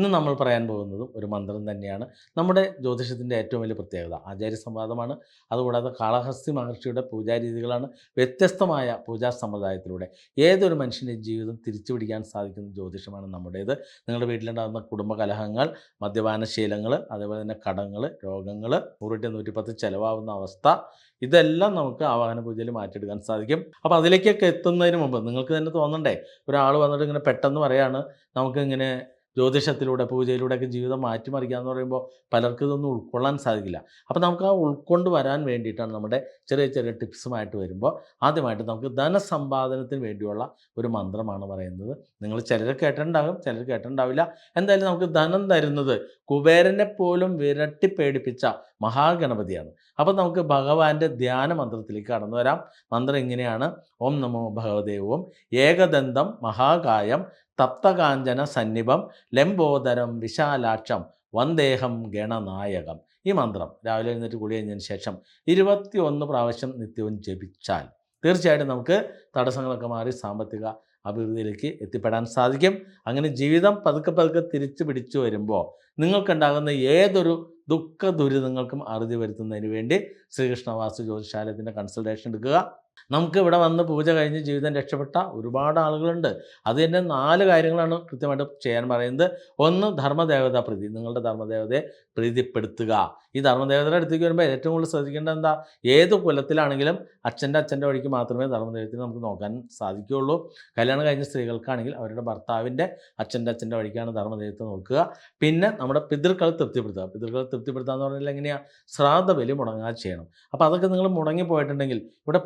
ഇന്ന് നമ്മൾ പറയാൻ പോകുന്നതും ഒരു മന്ത്രം തന്നെയാണ്. നമ്മുടെ ജ്യോതിഷത്തിന്റെ ഏറ്റവും വലിയ പ്രത്യേകത ആചാര്യ സംവാദമാണ് അതുകൂടാതെ കാളഹസ്തി മഹർഷിയുടെ പൂജാരീതികളാണ് വ്യത്യസ്തമായ പൂജാ സമ്പ്രദായത്തിലൂടെ ഏതൊരു മനുഷ്യന്റെ ജീവിതം തിരിച്ചു പിടിക്കാൻ സാധിക്കുന്ന ജ്യോതിഷമാണ് നമ്മുടേത്. നിങ്ങളുടെ വീട്ടിലുണ്ടാകുന്ന കുടുംബകലഹങ്ങൾ കലഹങ്ങൾ മദ്യപാന ശീലങ്ങൾ അതേപോലെ തന്നെ കടങ്ങൾ രോഗങ്ങൾ നൂറ്റി നൂറ്റിപ്പത്ത് ചിലവാകുന്ന അവസ്ഥ ഇതെല്ലാം നമുക്ക് ആവാഹന പൂജയിൽ മാറ്റിയെടുക്കാൻ സാധിക്കും. അപ്പോൾ അതിലേക്കൊക്കെ എത്തുന്നതിന് മുമ്പ് നിങ്ങൾക്ക് തന്നെ തോന്നണ്ടേ? ഒരാൾ വന്നിട്ട് ഇങ്ങനെ പെട്ടെന്ന് പറയാണ് നമുക്കിങ്ങനെ ജ്യോതിഷത്തിലൂടെ പൂജയിലൂടെയൊക്കെ ജീവിതം മാറ്റിമറിക്കുക എന്ന് പറയുമ്പോൾ പലർക്കും ഇതൊന്നും ഉൾക്കൊള്ളാൻ സാധിക്കില്ല. അപ്പോൾ നമുക്ക് ആ ഉൾക്കൊണ്ട് വരാൻ വേണ്ടിയിട്ടാണ് നമ്മുടെ ചെറിയ ചെറിയ ടിപ്സുമായിട്ട് വരുമ്പോൾ ആദ്യമായിട്ട് നമുക്ക് ധനസമ്പാദനത്തിന് വേണ്ടിയുള്ള ഒരു മന്ത്രമാണ് പറയുന്നത്. നിങ്ങൾ ചിലർ കേട്ടിട്ടുണ്ടാകും ചിലർ കേട്ടിട്ടുണ്ടാവില്ല. എന്തായാലും നമുക്ക് ധനം തരുന്നത് കുബേരനെ പോലും വിരട്ടി പേടിപ്പിച്ച മഹാഗണപതിയാണ്. അപ്പോൾ നമുക്ക് ഭഗവാന്റെ ധ്യാന മന്ത്രത്തിലേക്ക് കടന്നു വരാം. മന്ത്രം ഇങ്ങനെയാണ്. ഓം നമോ ഭഗവദേവവും ഏകദന്തം മഹാകായം തപ്തകാഞ്ചന സന്നിഭം ലംബോദരം വിശാലാക്ഷം വന്ദേഹം ഗണനായകം. ഈ മന്ത്രം രാവിലെ എഴുന്നേറ്റ് കുളി കഴിഞ്ഞതിന് ശേഷം ഇരുപത്തി ഒന്ന് പ്രാവശ്യം നിത്യവും ജപിച്ചാൽ തീർച്ചയായിട്ടും നമുക്ക് തടസ്സങ്ങളൊക്കെ മാറി സാമ്പത്തിക അഭിവൃദ്ധിയിലേക്ക് എത്തിപ്പെടാൻ സാധിക്കും. അങ്ങനെ ജീവിതം പതുക്കെ പതുക്കെ തിരിച്ചു പിടിച്ചു വരുമ്പോൾ നിങ്ങൾക്കുണ്ടാകുന്ന ഏതൊരു ദുഃഖ ദുരിതങ്ങൾക്കും അറുതി വരുത്തുന്നതിന് വേണ്ടി ശ്രീകൃഷ്ണവാസു ജ്യോതിശാലയത്തിന്റെ കൺസൾട്ടേഷൻ എടുക്കുക. നമുക്ക് ഇവിടെ വന്ന് പൂജ കഴിഞ്ഞ് ജീവിതം രക്ഷപ്പെട്ട ഒരുപാട് ആളുകളുണ്ട്. അത് തന്നെ നാല് കാര്യങ്ങളാണ് കൃത്യമായിട്ട് ചെയ്യാൻ പറയുന്നത്. ഒന്ന് ധർമ്മദേവത പ്രീതി. നിങ്ങളുടെ ധർമ്മദേവതയെ പ്രീതിപ്പെടുത്തുക. ഈ ധർമ്മദേവതയുടെ അടുത്തേക്ക് വരുമ്പോൾ ഏറ്റവും കൂടുതൽ ശ്രദ്ധിക്കേണ്ടത് എന്താ? ഏത് കുലത്തിലാണെങ്കിലും അച്ഛന്റെ അച്ഛന്റെ വഴിക്ക് മാത്രമേ ധർമ്മദേവത്തിന് നമുക്ക് നോക്കാൻ സാധിക്കുകയുള്ളൂ. കല്യാണം കഴിഞ്ഞ സ്ത്രീകൾക്കാണെങ്കിൽ അവരുടെ ഭർത്താവിന്റെ അച്ഛന്റെ അച്ഛന്റെ വഴിക്കാണ് ധർമ്മദേവത്തെ നോക്കുക. പിന്നെ നമ്മുടെ പിതൃക്കളെ തൃപ്തിപ്പെടുത്തുക. പിതൃക്കളെ തൃപ്തിപ്പെടുത്തുക എന്ന് പറഞ്ഞാൽ എങ്ങനെയാണ് ശ്രാദ്ധ ബലി മുടങ്ങാതെ ചെയ്യണം. അപ്പോൾ അതൊക്കെ നിങ്ങൾ മുടങ്ങി പോയിട്ടുണ്ടെങ്കിൽ ഇവിടെ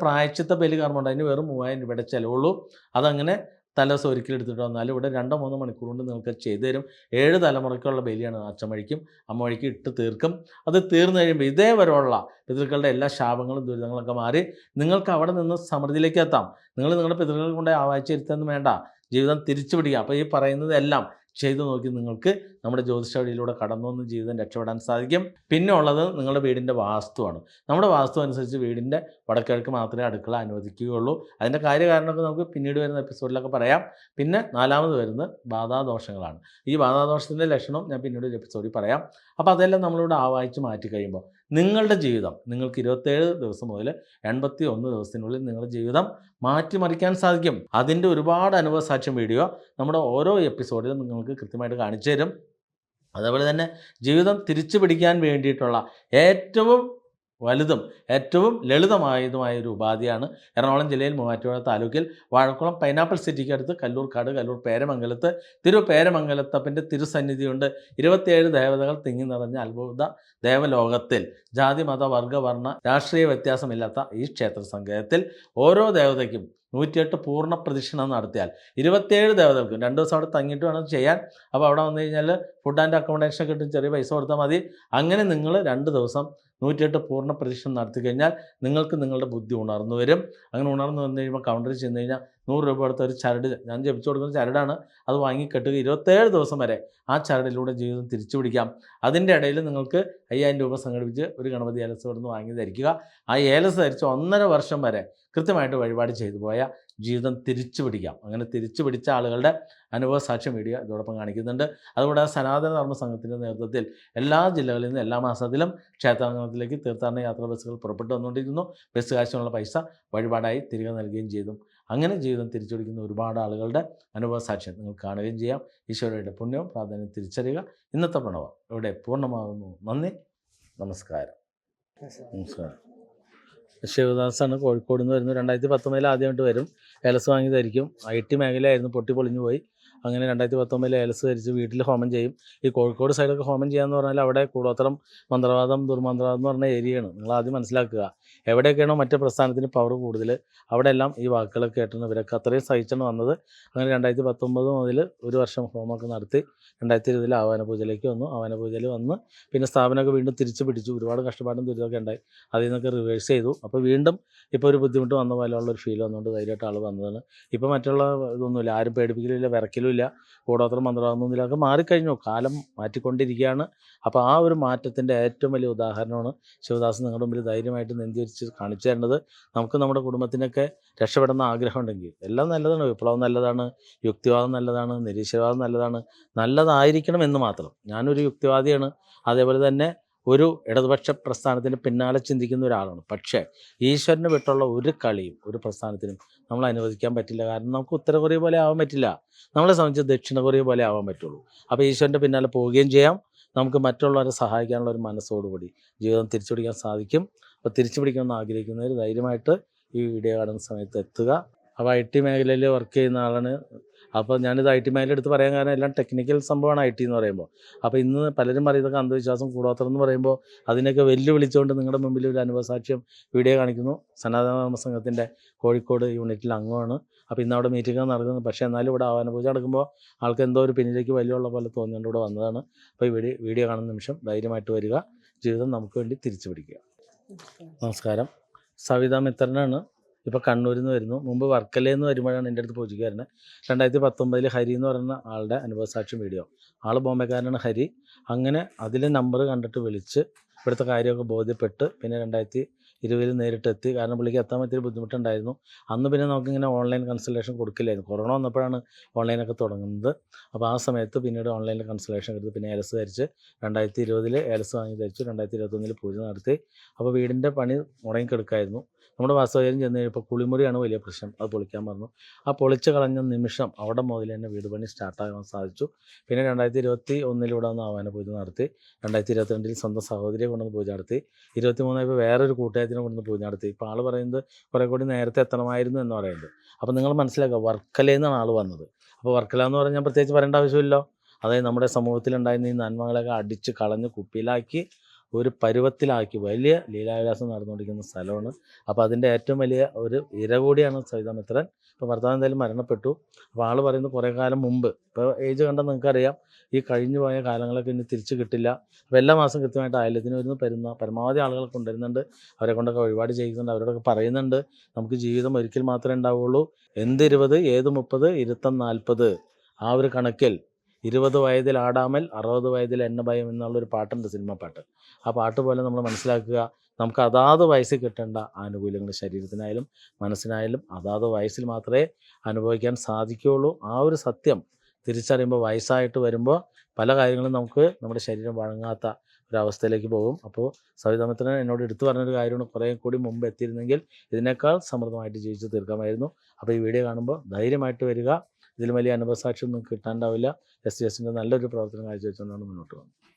പ്രായച്ചിത്ത ബലി കർമ്മമുണ്ട് അതിന് വെറും മൂവായിരം രൂപയുടെ ചിലവുള്ളൂ. അതങ്ങനെ തല ദിവസം ഒരിക്കലും എടുത്തിട്ട് വന്നാലും ഇവിടെ രണ്ടോ മൂന്നോ മണിക്കൂർ കൊണ്ട് നിങ്ങൾക്ക് ചെയ്തു തരും. ഏഴ് തലമുറയ്ക്കുള്ള ബലിയാണ് അച്ഛൻ വഴിക്കും അമ്മ ഇട്ട് തീർക്കും. അത് തീർന്നു കഴിയുമ്പോൾ ഇതേവരെയുള്ള പിതൃക്കളുടെ എല്ലാ ശാപങ്ങളും ദുരിതങ്ങളൊക്കെ മാറി നിങ്ങൾക്ക് അവിടെ നിന്ന് സമൃദ്ധിയിലേക്ക് എത്താം. നിങ്ങൾ നിങ്ങളുടെ പിതൃക്കൾ കൊണ്ട് ആവാഴ്ചയിരുത്തൊന്നും വേണ്ട. ജീവിതം തിരിച്ചു പിടിക്കുക അപ്പോൾ ഈ പറയുന്നതെല്ലാം ചെയ്തു നോക്കി നിങ്ങൾക്ക് നമ്മുടെ ജ്യോതിഷ വഴിയിലൂടെ കടന്നു വന്ന് ജീവിതം രക്ഷപ്പെടാൻ സാധിക്കും. പിന്നെ ഉള്ളത് നിങ്ങളുടെ വീടിന്റെ വാസ്തുവാണ്. നമ്മുടെ വാസ്തു അനുസരിച്ച് വീടിന്റെ വടക്കിഴക്ക് മാത്രമേ അടുക്കള അനുവദിക്കുകയുള്ളൂ. അതിന്റെ കാര്യകാരണമൊക്കെ നമുക്ക് പിന്നീട് വരുന്ന എപ്പിസോഡിലൊക്കെ പറയാം. പിന്നെ നാലാമത് വരുന്നത് ബാധാദോഷങ്ങളാണ്. ഈ ബാധാദോഷത്തിന്റെ ലക്ഷണം ഞാൻ പിന്നീട് ഒരു എപ്പിസോഡിൽ പറയാം. അപ്പോൾ അതെല്ലാം നമ്മളിവിടെ ആവാഹിച്ച് മാറ്റി കഴിയുമ്പോൾ നിങ്ങളുടെ ജീവിതം നിങ്ങൾക്ക് ഇരുപത്തേഴ് ദിവസം മുതൽ എൺപത്തി ഒന്ന് ദിവസത്തിനുള്ളിൽ നിങ്ങളുടെ ജീവിതം മാറ്റിമറിക്കാൻ സാധിക്കും. അതിന്റെ ഒരുപാട് അനുഭവ സാക്ഷ്യം വീഡിയോ നമ്മുടെ ഓരോ എപ്പിസോഡിലും നിങ്ങൾക്ക് കൃത്യമായിട്ട് കാണിച്ചു തരും. അതേപോലെ തന്നെ ജീവിതം തിരിച്ചു പിടിക്കാൻ വേണ്ടിയിട്ടുള്ള ഏറ്റവും വലുതും ഏറ്റവും ലളിതമായതുമായ ഒരു ഉപാധിയാണ് എറണാകുളം ജില്ലയിൽ മൂവാറ്റുപുഴ താലൂക്കിൽ വാഴക്കുളം പൈനാപ്പിൾ സിറ്റിക്ക് അടുത്ത് കല്ലൂർക്കാട് കല്ലൂർ പേരമംഗലത്ത് തിരു പേരമംഗലത്തപ്പന്റെ തിരുസന്നിധിയുണ്ട്. ഇരുപത്തിയേഴ് ദേവതകൾ തിങ്ങി നിറഞ്ഞ അത്ഭുത ദേവലോകത്തിൽ ജാതി മത വർഗ വർണ രാഷ്ട്രീയ വ്യത്യാസമില്ലാത്ത ഈ ക്ഷേത്ര സങ്കേതത്തിൽ ഓരോ ദേവതയ്ക്കും നൂറ്റിയെട്ട് പൂർണ പ്രദക്ഷിണം നടത്തിയാൽ ഇരുപത്തിയേഴ് ദേവതകൾക്കും രണ്ട് ദിവസം അവിടെ തങ്ങിയിട്ട് വേണം ചെയ്യാൻ. അപ്പോൾ അവിടെ വന്നു കഴിഞ്ഞാൽ ഫുഡ് ആൻഡ് അക്കോമഡേഷൻ കിട്ടും ചെറിയ പൈസ കൊടുത്താൽ മതി. അങ്ങനെ നിങ്ങൾ രണ്ട് ദിവസം നൂറ്റിയെട്ട് പൂർണ പരീക്ഷണം നടത്തി കഴിഞ്ഞാൽ നിങ്ങൾക്ക് നിങ്ങളുടെ ബുദ്ധി ഉണർന്നു വരും അങ്ങനെ ഉണർന്നു വന്നു കഴിയുമ്പോൾ കൗണ്ടറിൽ ചെന്ന് കഴിഞ്ഞാൽ നൂറ് രൂപ കൊടുത്ത ഒരു ചരട് ഞാൻ ജപിച്ചു കൊടുക്കുന്ന ചരടാണ്. അത് വാങ്ങി കെട്ടുക. ഇരുപത്തേഴ് ദിവസം വരെ ആ ചരടിലൂടെ ജീവിതം തിരിച്ചു പിടിക്കാം. അതിന്റെ ഇടയിൽ നിങ്ങൾക്ക് അയ്യായിരം രൂപ സംഘടിപ്പിച്ച് ഒരു ഗണപതി ഏലസ് കൊടുന്ന് വാങ്ങി ധരിക്കുക. ആ ഏലസ് ധരിച്ച് ഒന്നര വർഷം വരെ കൃത്യമായിട്ട് വഴിപാട് ചെയ്തു പോയ ജീവിതം തിരിച്ചു പിടിക്കാം. അങ്ങനെ തിരിച്ചു പിടിച്ച ആളുകളുടെ അനുഭവ സാക്ഷ്യം വീഡിയോ ഇതോടൊപ്പം കാണിക്കുന്നുണ്ട്. അതുകൂടാതെ സനാതന ധർമ്മ സംഘത്തിന്റെ നേതൃത്വത്തിൽ എല്ലാ ജില്ലകളിൽ നിന്നും എല്ലാ മാസത്തിലും ക്ഷേത്രാംഗണത്തിലേക്ക് തീർത്ഥാടന യാത്രാ ബസ്സുകൾ പുറപ്പെട്ടു വന്നുകൊണ്ടിരിക്കുന്നു. ബസ് കാശിനുള്ള പൈസ വഴിപാടായി തിരികെ നൽകുകയും ചെയ്തു. അങ്ങനെ ജീവിതം തിരിച്ചുപിടിക്കുന്ന ഒരുപാട് ആളുകളുടെ അനുഭവ സാക്ഷ്യം നിങ്ങൾ കാണുകയും ചെയ്യാം. ഈശ്വരയുടെ പുണ്യവും പ്രാധാന്യം തിരിച്ചറിയുക. ഇന്നത്തെ പ്രണവം ഇവിടെ പൂർണമാകുന്നു. നന്ദി. നമസ്കാരം. നമസ്കാരം. ശിവദാസാണ് കോഴിക്കോട് നിന്ന് വരുന്നത്. രണ്ടായിരത്തി പത്തൊമ്പതിൽ ആദ്യമായിട്ട് വരും. ഏലസ് വാങ്ങിയതായിരിക്കും. ഐ ടി മേഖലയായിരുന്നു. പൊട്ടി പൊളിഞ്ഞു പോയി. അങ്ങനെ രണ്ടായിരത്തി പത്തൊമ്പതിൽ ഏലസ് ധരിച്ച് വീട്ടിൽ ഹോമം ചെയ്യും. ഈ കോഴിക്കോട് സൈഡൊക്കെ ഹോമം ചെയ്യാന്ന് പറഞ്ഞാൽ അവിടെ കൂടോത്രം മന്ത്രവാദം ദുർമന്ത്രവാദം എന്ന് പറഞ്ഞ ഏരിയയാണ് നിങ്ങൾ ആദ്യം മനസ്സിലാക്കുക. എവിടെയൊക്കെയാണോ മറ്റേ പ്രസ്ഥാനത്തിന് പവർ കൂടുതൽ അവിടെ എല്ലാം ഈ വാക്കുകളൊക്കെ കേട്ടാണ് ഇവരൊക്കെ അത്രയും സഹിച്ചാണ് വന്നത്. അങ്ങനെ രണ്ടായിരത്തി പത്തൊമ്പത് മുതൽ ഒരു വർഷം ഹോമൊക്കെ നടത്തി രണ്ടായിരത്തി ഇരുപതിൽ ആവാന പൂജയിലേക്ക് വന്നു. ആവാന പൂജയിൽ വന്ന് പിന്നെ സ്ഥാപനമൊക്കെ വീണ്ടും തിരിച്ചു പിടിച്ചു. ഒരുപാട് കഷ്ടപ്പാടും ദുരിതമൊക്കെ ഉണ്ടായി. അതിൽ നിന്നൊക്കെ റിവേഴ്സ് ചെയ്തു. അപ്പോൾ വീണ്ടും ഇപ്പോൾ ഒരു ബുദ്ധിമുട്ട് വന്ന പോലെയുള്ള ഒരു ഫീൽ വന്നുകൊണ്ട് ധൈര്യമായിട്ട് ആൾ വന്നതാണ്. ഇപ്പോൾ മറ്റുള്ള ഇതൊന്നുമില്ല. ആരും പേടിപ്പിക്കലും ഇല്ല. വിറക്കലും ആവശ്യമില്ല കൂടോത്രം മന്ത്രവാദമൊന്നുമില്ല അതൊക്കെ മാറിക്കഴിഞ്ഞു. കാലം മാറ്റിക്കൊണ്ടിരിക്കുകയാണ്. അപ്പോൾ ആ ഒരു മാറ്റത്തിന്റെ ഏറ്റവും വലിയ ഉദാഹരണമാണ് ശിവദാസ് നിങ്ങളുടെ മുമ്പിൽ ധൈര്യമായിട്ട് നെഞ്ചിരിച്ച് കാണിച്ചു തരേണ്ടത് നമുക്ക് നമ്മുടെ കുടുംബത്തിനൊക്കെ രക്ഷപ്പെടുന്ന ആഗ്രഹം ഉണ്ടെങ്കിൽ എല്ലാം നല്ലതാണ്. വിപ്ലവം നല്ലതാണ്. യുക്തിവാദം നല്ലതാണ്. നിരീശ്വരവാദം നല്ലതാണ്. നല്ലതായിരിക്കണം എന്ന് മാത്രം. ഞാനൊരു യുക്തിവാദിയാണ്. അതേപോലെ തന്നെ ഒരു ഇടതുപക്ഷ പ്രസ്ഥാനത്തിന് പിന്നാലെ ചിന്തിക്കുന്ന ഒരാളാണ്. പക്ഷേ ഈശ്വരന് വിട്ടുള്ള ഒരു കളിയും ഒരു പ്രസ്ഥാനത്തിനും നമ്മൾ അനുവദിക്കാൻ പറ്റില്ല. കാരണം നമുക്ക് ഉത്തര കൊറിയ പോലെ ആവാൻ പറ്റില്ല. നമ്മളെ സംബന്ധിച്ച് ദക്ഷിണ കൊറിയ പോലെ ആവാൻ പറ്റുള്ളൂ. അപ്പോൾ ഈശ്വരന്റെ പിന്നാലെ പോവുകയും ചെയ്യാം. നമുക്ക് മറ്റുള്ളവരെ സഹായിക്കാനുള്ള ഒരു മനസ്സോടുകൂടി ജീവിതം തിരിച്ചു പിടിക്കാൻ സാധിക്കും. അപ്പോൾ തിരിച്ചു ആഗ്രഹിക്കുന്നവർ ധൈര്യമായിട്ട് ഈ വീഡിയോ കാണുന്ന സമയത്ത് എത്തുക. അപ്പോൾ ഐ ടി മേഖലയിൽ വർക്ക് ചെയ്യുന്ന ആളാണ്. അപ്പോൾ ഞാനിത് ഐ ടി മേഖല എടുത്ത് പറയാൻ കാരണം എല്ലാം ടെക്നിക്കൽ സംഭവമാണ് ഐ ടി എന്ന് പറയുമ്പോൾ. അപ്പോൾ ഇന്ന് പലരും പറയുന്നതൊക്കെ അന്ധവിശ്വാസം കൂടോത്രം എന്ന് പറയുമ്പോൾ അതിനൊക്കെ വെല്ലുവിളിച്ചുകൊണ്ട് നിങ്ങളുടെ മുമ്പിൽ ഒരു അനുഭവസാക്ഷ്യം വീഡിയോ കാണിക്കുന്നു. സനാതന സംഘത്തിന്റെ കോഴിക്കോട് യൂണിറ്റിൽ അംഗമാണ് അപ്പോൾ ഇന്ന് അവിടെ മീറ്റിംഗ് നടക്കുന്നത് പക്ഷേ എന്നാലും ഇവിടെ ആവാന പൂജ നടക്കുമ്പോൾ ആൾക്ക് എന്തോ ഒരു പിന്നിലേക്ക് വലിയുള്ള പോലെ തോന്നിയുകൊണ്ട് ഇവിടെ വന്നതാണ്. അപ്പോൾ ഈ വീഡിയോ വീഡിയോ കാണുന്ന നിമിഷം ധൈര്യമായിട്ട് വരിക. ജീവിതം നമുക്ക് വേണ്ടി തിരിച്ചു പിടിക്കുക നമസ്കാരം. സവിതാ മിത്രനാണ്. ഇപ്പോൾ കണ്ണൂരിൽ നിന്ന് വരുന്നു. മുമ്പ് വർക്കലയിൽ നിന്ന് വരുമ്പോഴാണ് എന്റെ അടുത്ത് പൂജയ്ക്ക് വരുന്നത്. രണ്ടായിരത്തി പത്തൊമ്പതിൽ ഹരി എന്ന് പറയുന്ന ആളുടെ അനുഭവസാക്ഷ്യം വീഡിയോ. ആൾ ബോംബെക്കാരനാണ് ഹരി. അങ്ങനെ അതിലെ നമ്പർ കണ്ടിട്ട് വിളിച്ച് ഇവിടുത്തെ കാര്യമൊക്കെ ബോധ്യപ്പെട്ട് പിന്നെ രണ്ടായിരത്തി ഇരുപതിൽ നേരിട്ടെത്തി. കാരണം പുള്ളിക്ക് എത്താൻ പറ്റിയ ബുദ്ധിമുട്ടുണ്ടായിരുന്നു. അന്ന് പിന്നെ നമുക്കിങ്ങനെ ഓൺലൈൻ കൺസൾട്ടേഷൻ കൊടുക്കില്ലായിരുന്നു. കൊറോണ വന്നപ്പോഴാണ് ഓൺലൈനൊക്കെ തുടങ്ങുന്നത്. അപ്പോൾ ആ സമയത്ത് പിന്നീട് ഓൺലൈൻ കൺസൾട്ടേഷൻ എടുത്ത് പിന്നെ ഏലസ് ധരിച്ച് രണ്ടായിരത്തി ഇരുപതിൽ ഏലസ് വാങ്ങി ധരിച്ചു. രണ്ടായിരത്തി ഇരുപത്തൊന്നിൽ പൂജ നടത്തി. അപ്പോൾ വീടിന്റെ പണി മുടങ്ങിക്കെടുക്കായിരുന്നു. നമ്മുടെ വാസ്തവകാര്യം ചെന്ന് കഴിഞ്ഞപ്പോൾ കുളിമുറിയാണ് വലിയ പ്രശ്നം. അത് പൊളിക്കാൻ പറഞ്ഞു. ആ പൊളിച്ച് കളഞ്ഞ നിമിഷം അവിടെ മുതൽ തന്നെ വീട് പണി സ്റ്റാർട്ടാകാൻ സാധിച്ചു. പിന്നെ രണ്ടായിരത്തി ഇരുപത്തി ഒന്നിലൂടെ ഒന്ന് ആവാന പൂജ നടത്തി. രണ്ടായിരത്തി ഇരുപത്തിരണ്ടിൽ സ്വന്തം സഹോദരിയെ കൊണ്ടുവന്ന് പൂജ നടത്തി. ഇരുപത്തി മൂന്നായപ്പോൾ വേറൊരു കൂട്ടുകാരത്തിനെ കൊണ്ടുവന്ന് പൂജ നടത്തി. ഇപ്പോൾ ആൾ പറയുന്നത് കുറേ കൂടി നേരത്തെ എത്തണമായിരുന്നു എന്ന് പറയുന്നത്. അപ്പോൾ നിങ്ങൾ മനസ്സിലാക്കുക വർക്കലയിൽ നിന്നാണ് ആൾ വന്നത്. അപ്പോൾ വർക്കല എന്ന് പറഞ്ഞാൽ പ്രത്യേകിച്ച് പറയേണ്ട ആവശ്യമില്ലല്ലോ. അതായത് നമ്മുടെ സമൂഹത്തിലുണ്ടായിരുന്ന ഈ നന്മകളൊക്കെ അടിച്ച് കളഞ്ഞ് കുപ്പിയിലാക്കി ഒരു പരുവത്തിലാക്കി വലിയ ലീലാവിലാസം നടന്നുകൊണ്ടിരിക്കുന്ന സ്ഥലമാണ്. അപ്പോൾ അതിന്റെ ഏറ്റവും വലിയ ഒരു ഇര കൂടിയാണ് സവിതാമിത്രൻ ഇപ്പോൾ ഭർത്താവ് എന്തായാലും മരണപ്പെട്ടു. അപ്പോൾ ആൾ പറയുന്നത് കുറേ കാലം മുമ്പ്. ഇപ്പോൾ ഏജ് കണ്ടാൽ നിങ്ങൾക്കറിയാം ഈ കഴിഞ്ഞു പോയ കാലങ്ങളൊക്കെ ഇനി തിരിച്ച് കിട്ടില്ല. അപ്പോൾ എല്ലാ മാസം കൃത്യമായിട്ട് ആയില്യത്തിന് വരുന്ന. പരുന്ന പരമാവധി ആളുകളെ കൊണ്ടുവരുന്നുണ്ട്. അവരെ കൊണ്ടൊക്കെ വഴിപാട് ചെയ്യിക്കുന്നുണ്ട് അവരോടൊക്കെ പറയുന്നുണ്ട്. നമുക്ക് ജീവിതം ഒരിക്കൽ മാത്രമേ ഉണ്ടാവുള്ളൂ എന്ത് ഇരുപത് ഏത് മുപ്പത് ഇരുത്തം നാൽപ്പത് ആ ഒരു കണക്കിൽ ഇരുപത് വയതിൽ ആടാമൽ അറുപത് വയതിൽ എന്ന ഭയം എന്നുള്ളൊരു പാട്ടുണ്ട് സിനിമ പാട്ട്. ആ പാട്ട് പോലെ നമ്മൾ മനസ്സിലാക്കുക നമുക്ക് അതാത് വയസ്സിൽ കിട്ടേണ്ട ആനുകൂല്യങ്ങൾ ശരീരത്തിനായാലും മനസ്സിനായാലും അതാത് വയസ്സിൽ മാത്രമേ അനുഭവിക്കാൻ സാധിക്കുകയുള്ളൂ. ആ ഒരു സത്യം തിരിച്ചറിയുമ്പോൾ വയസ്സായിട്ട് വരുമ്പോൾ പല കാര്യങ്ങളും നമുക്ക് നമ്മുടെ ശരീരം വഴങ്ങാത്ത ഒരവസ്ഥയിലേക്ക് പോകും. അപ്പോൾ സവിതമിത്രൻ എന്നോട് എടുത്തു പറഞ്ഞൊരു കാര്യമാണ് കുറേ കൂടി മുമ്പ് എത്തിയിരുന്നെങ്കിൽ ഇതിനേക്കാൾ സമൃദ്ധമായിട്ട് ജീവിച്ച് തീർക്കാമായിരുന്നു. അപ്പോൾ ഈ വീഡിയോ കാണുമ്പോൾ ധൈര്യമായിട്ട് വരിക. ഇതിൽ വലിയ അനുഭവസാക്ഷ്യം ഒന്നും കിട്ടാണ്ടാവില്ല. എസ് സി എസിന്റെ നല്ലൊരു പ്രവർത്തനം കാഴ്ചവെച്ചുകൊണ്ടാണ് മുന്നോട്ട് പോകുന്നത്.